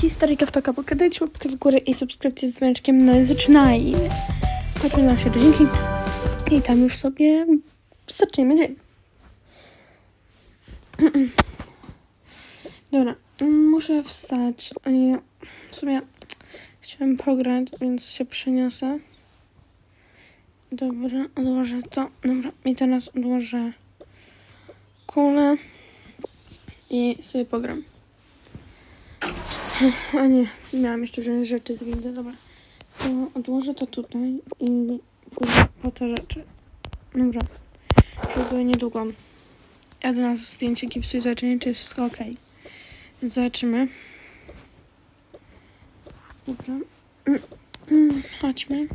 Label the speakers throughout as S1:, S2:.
S1: historyjka w toka, bo dajcie łapkę w górę i subskrypcję z dzwoneczkiem, no i zaczynajmy. Chodźmy na nasze rodzinki i tam już sobie zaczniemy dzień. Dobra, muszę wstać. I W sumie chciałem pograć, więc się przeniosę. Dobra, odłożę to. Dobra, i teraz odłożę kulę i sobie pogram. A nie, miałam jeszcze wziąć rzeczy z windy, dobra. To odłożę to tutaj i pójdę po te rzeczy. Dobra, żeby niedługo. Jadę na zdjęcie gipsu i zobaczymy, czy jest wszystko ok. Zobaczymy. Dobra. Chodźmy.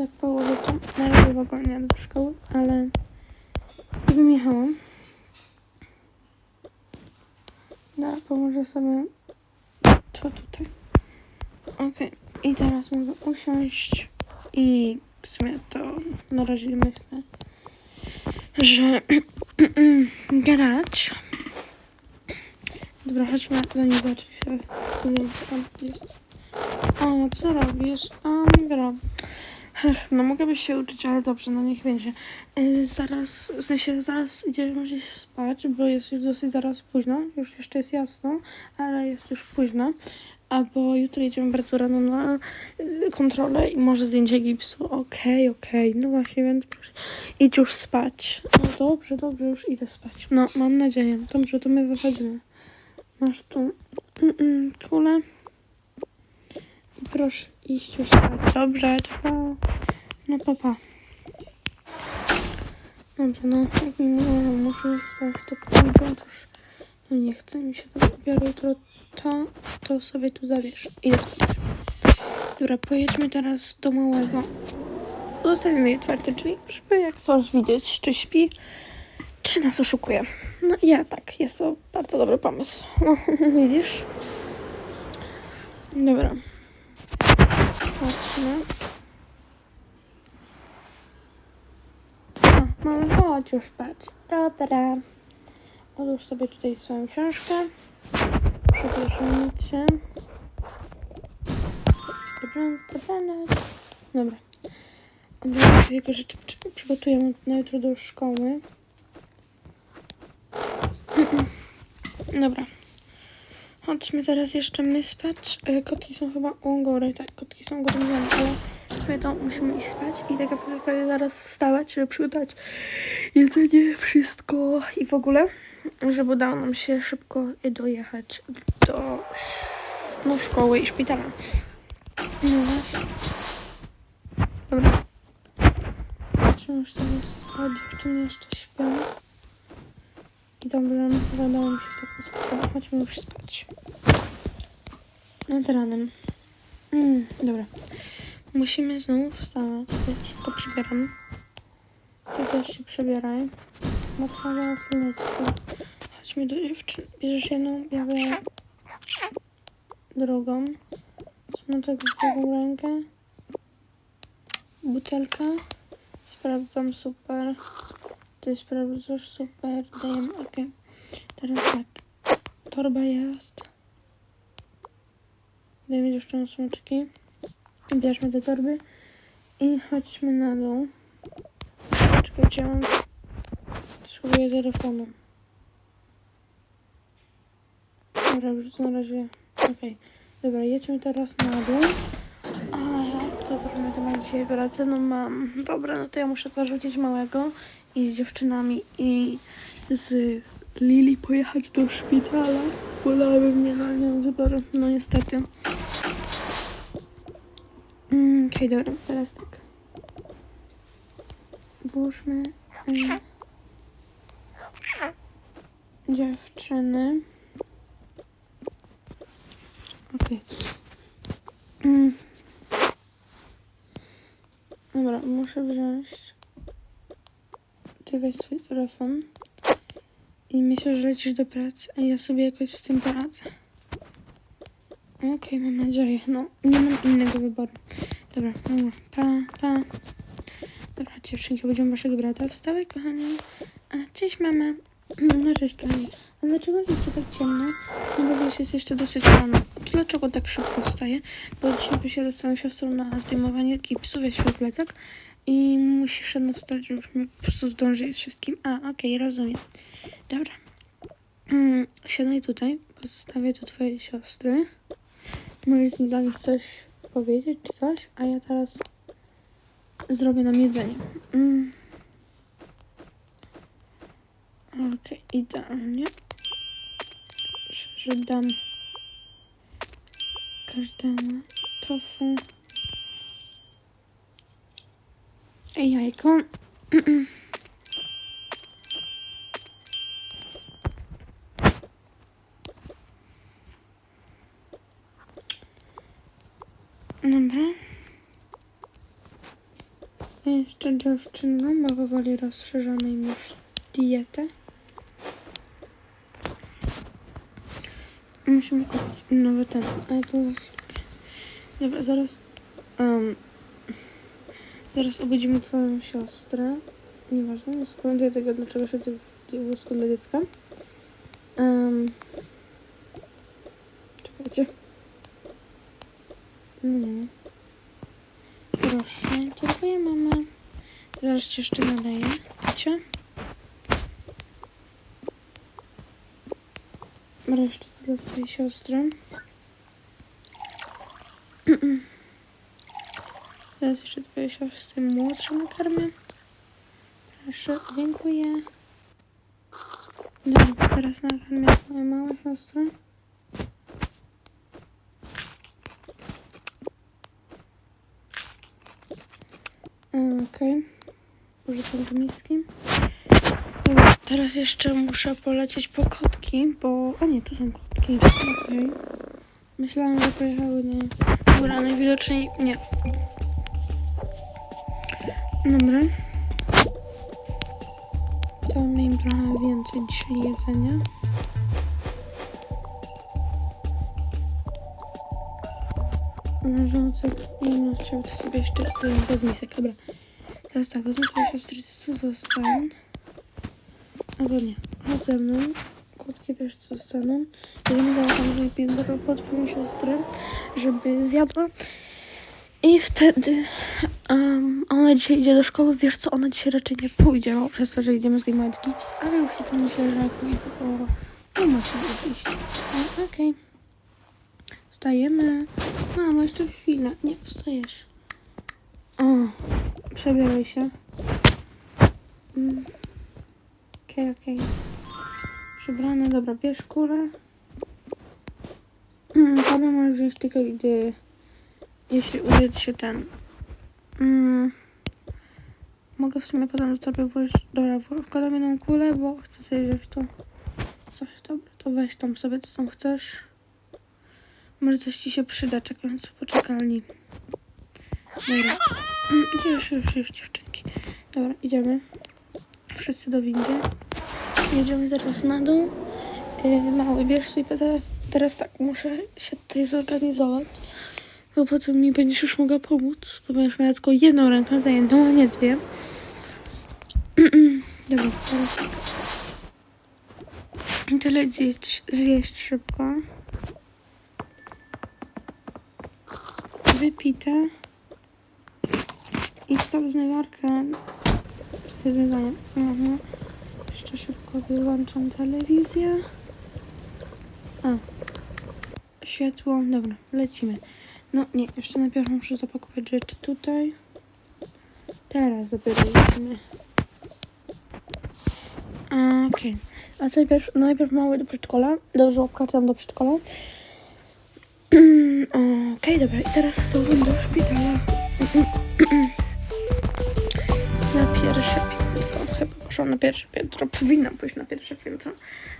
S1: Jak położę to, na razie w ogóle nie jadę do szkoły, ale bym jechała. No, położę sobie to tutaj. Okej. I teraz mogę usiąść i w sumie to na razie myślę, że grać. Dobra, chodźmy, zanim zacznie się. O, co robisz? A, gram. Ech, no mogłabyś się uczyć, ale dobrze, no niech będzie. Yy, zaraz, w sensie zaraz idziemy się spać, bo jest już dosyć zaraz późno. Już jeszcze jest jasno, ale jest już późno. A bo jutro idziemy bardzo rano na y, kontrolę i może zdjęcie gipsu. Okej, okej, no właśnie, więc idź już spać. No dobrze, dobrze, już idę spać. No, mam nadzieję. Dobrze, to my wychodzimy. Masz tu mm, mm, kulę. Proszę iść już spać. Dobrze, pa. No papa. Dobrze, no jak mi mówią, muszę spać, to pójdę, to no nie chce mi się to biorę jutro to, to sobie tu zabierz. Idę spać. Dobra, pojedźmy teraz do małego. Zostawimy jej otwarte drzwi, żeby jak coś widzieć, czy śpi, czy nas oszukuje. No ja tak, jest to bardzo dobry pomysł. No, widzisz? Dobra. Chodźmy. O, mamy chodź już spać. Dobra. Odłóż sobie tutaj swoją książkę. Przepraszam cię. Dobranoc, dobranoc. Dobra. Odłożę jego rzeczy przy- przygotuję na jutro do szkoły. Dobra. Chodźmy teraz jeszcze my spać. E, kotki są chyba u góry, tak, kotki są gotowane, ale my to musimy iść spać i tak naprawdę prawie zaraz wstawać, żeby przygotować jedzenie, wszystko i w ogóle, żeby udało nam się szybko dojechać do no, szkoły i szpitala. No. Dobra. Wciąż tam spać, dziewczyny jeszcze śpią. I dobrze, udało mi się tak to Chodźmy już spać. Nad ranem. Mm, dobra. Musimy znowu wstawać. Ja szybko przybieram. Ty też się przebieraj. Trzeba zaraz lecieć. Chodźmy do dziewczyn. Bierzesz jedną, biorę drugą. Tego w drugą rękę. Butelka. Sprawdzam, super. Ty sprawdzasz, super. Dajemy, okej. Teraz tak. Torba jest. Dajemy dziewczynom smyczki. Bierzmy te torby. I chodźmy na dół. Czekajcie, mam... Potrzebuję telefonu. Dobra, już na razie... Okej. Dobra, jedźmy teraz na dół. A ja to trochę to mam dzisiaj pracę. No mam. Dobra, no to ja muszę zarzucić małego i z dziewczynami i z Lili pojechać do szpitala. Wolałabym nie, no nie mam wyboru. No niestety. Mm, Okej, dobra, teraz tak. Włóżmy y, dziewczyny. Okej. Mm. Dobra, muszę wziąć. Ty weź swój telefon. I myślę, że lecisz do pracy, a ja sobie jakoś z tym poradzę. Okej, mam nadzieję. No, nie mam innego wyboru. Dobra, no, pa, pa. Dobra, dziewczynki, będziemy waszego brata. Wstawaj, kochani. A, cześć, mama. No cześć, kochani. A dlaczego jest jeszcze tak ciemno? No bo wiesz, jest jeszcze dosyć rano. Dlaczego tak szybko wstaję? Bo dzisiaj wysiadę z swoją siostrą na zdejmowanie gipsu, weź swój plecak i musisz rano wstać, żebyśmy po prostu zdążyli z wszystkim. A, okej, rozumiem. Dobra. Mm, siadaj tutaj, pozostawię tu twojej siostry. Możesz dla nich coś powiedzieć czy coś, a ja teraz zrobię nam jedzenie. Mm. Okej, idealnie. Że dam każdemu tofu. I jajko. Dobra. Jeszcze dziewczynom, bo powoli rozszerzamy im już dietę. Musimy kupić nowy ten, ale to... Dobra, zaraz... Um, zaraz obudzimy twoją siostrę. Nieważne, nie skomentuję tego, dlaczego się ty wózku dla dziecka. Um, czekajcie. No nie. Proszę, dziękuję mama. Zaraz ci jeszcze nadaję. Wiecie? Resztę to dla twojej siostry. Teraz jeszcze twojej siostry młodszą nakarmię. Proszę, dziękuję. Dobra, teraz nakarmię twoją małą siostrę. Mm, Okej. Użytam do miski. Teraz jeszcze muszę polecieć po kotki, bo... A nie, tu są kotki. Okej. Myślałam, że pojechały na... Dobra, najwidoczniej nie. Dobra. Damy im trochę więcej dzisiaj jedzenia. Leżące... Nie no, chciałam to sobie jeszcze bez misek. Dobra. Teraz tak, wezmę swoje siostry, tu zostaną. Albo nie, chodź ze mną. Kotki też tu zostaną. Jedziemy do Andrzej Piętro po twoją siostrę, żeby zjadła. I wtedy um, ona dzisiaj idzie do szkoły. Wiesz co, ona dzisiaj raczej nie pójdzie, bo przez to, że idziemy zdejmować gips, ale już to myślę, że jak pójdzie, to nie ma się już iść. No, Okej. Wstajemy. Mamo, jeszcze chwilę. Nie, wstajesz. O, przebieraj się. Mm. Okej, okej. Przebrane, dobra, bierz kulę. Mm, Kamę możesz wziąć tylko gdy... Jeśli uda się ten... Mm, mogę w sumie potem do torby włożyć... Dobra, wkładam jedną kulę, bo chcę sobie wziąć to... Coś, dobra, to weź tam sobie, co tam chcesz. Może coś ci się przyda, czekając w poczekalni. Dobra. Mm, Już, już, już, dziewczynki. Dobra, idziemy. Wszyscy do windy. Jedziemy teraz na dół. Yy, mały, bierz sobie teraz, teraz tak, muszę się tutaj zorganizować. Bo potem mi będziesz już mogła pomóc. Bo będziesz miała tylko jedną rękę zajętą, a nie dwie. Dobra, teraz. Tyle zjeść, zjeść szybko. Wypite. I wstaw zmywarkę. Z. Mhm. Jeszcze szybko wyłączam telewizję. A. Światło. Dobra, lecimy. No nie, jeszcze najpierw muszę zapakować rzeczy tutaj. Teraz dopiero lecimy. Okej. A co najpierw, no najpierw mały do przedszkola. Do żłobka, czy tam do przedszkola. Okej, dobra. I teraz z tobą do szpitala. Na pierwsze piętro. Chyba poszłam na pierwsze piętro. Powinnam pójść na pierwsze piętro.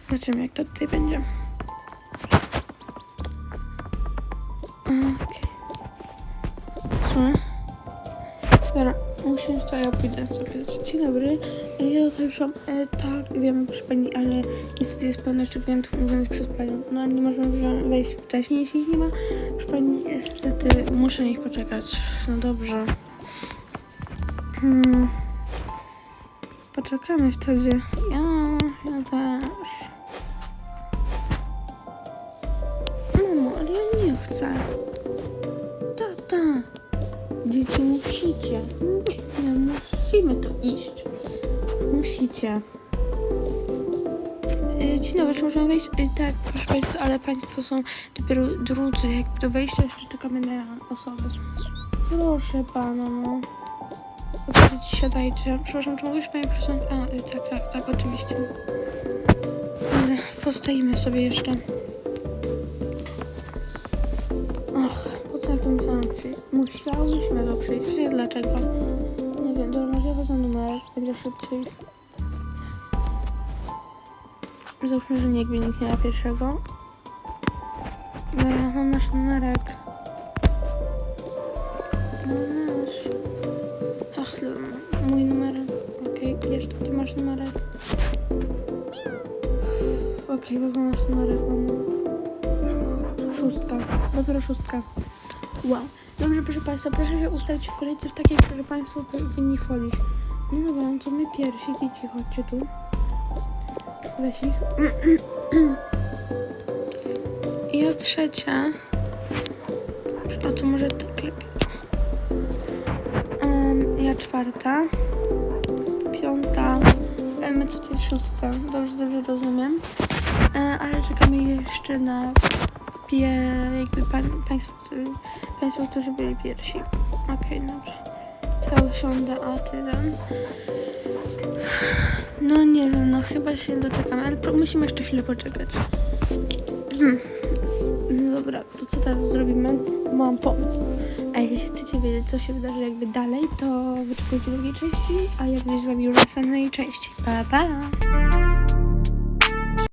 S1: Zobaczymy, jak to tutaj będzie. Okej. Co? Dobra, musimy tutaj ja pójdę sobie. Dzień dobry. Ja tutaj przyszłam. E, tak, wiem, proszę pani, ale niestety jest pełno jeszcze klientów przez panią. No, nie możemy wejść wcześniej, jeśli ich nie ma. Proszę pani, niestety muszę na nich poczekać. No dobrze. Hmm. poczekamy wtedy. Ja, ja też. Mamo, ale ja nie chcę. Dzieci musicie. Nie, nie, musimy to iść. Musicie. E, Dzień dobry, czy możemy wejść? E, Tak, proszę Państwa, ale Państwo są dopiero drudzy. Jakby do wejścia jeszcze czekamy na osoby. Proszę Pana, no. Odchodzić, siadajcie. Przepraszam, czy się Pani przesunąć? A, y, tak, tak, tak, oczywiście. Dobra, sobie jeszcze. Musiałyśmy to przyjść. Wie dlaczego? Nie wiem, dobra, może ja wezmę numer. Będzie szybciej. Załóżmy, że nikt nikt nie ma pierwszego. Dobra, mam nasz numerek. Nasz. Ach, mój numerek. Okej, jeszcze ty masz numerek. Okej, okay, masz numerek. Szóstka, dopiero szóstka. Wow. Dobrze, proszę Państwa, proszę się ustawić w kolejce w takiej, że Państwo powinni wchodzić. No dobra, no to my pierwsi, dzieci, chodźcie tu. Weź ich. I ja trzecia. A to może tak lepiej. Um, ja czwarta. Piąta. My tutaj szósta. Dobrze, dobrze rozumiem. E, ale czekamy jeszcze na pie, jakby pan, państwo, państwo, którzy byli pierwsi. Okej, dobrze. To ja usiądę, a ty ten. No nie wiem, no chyba się doczekamy, ale musimy jeszcze chwilę poczekać. Hmm. No dobra, to co teraz zrobimy? Mam pomysł. A jeśli chcecie wiedzieć, co się wydarzy jakby dalej, to wyczekujcie drugiej części, a ja będę z wami już w następnej części. Pa, pa!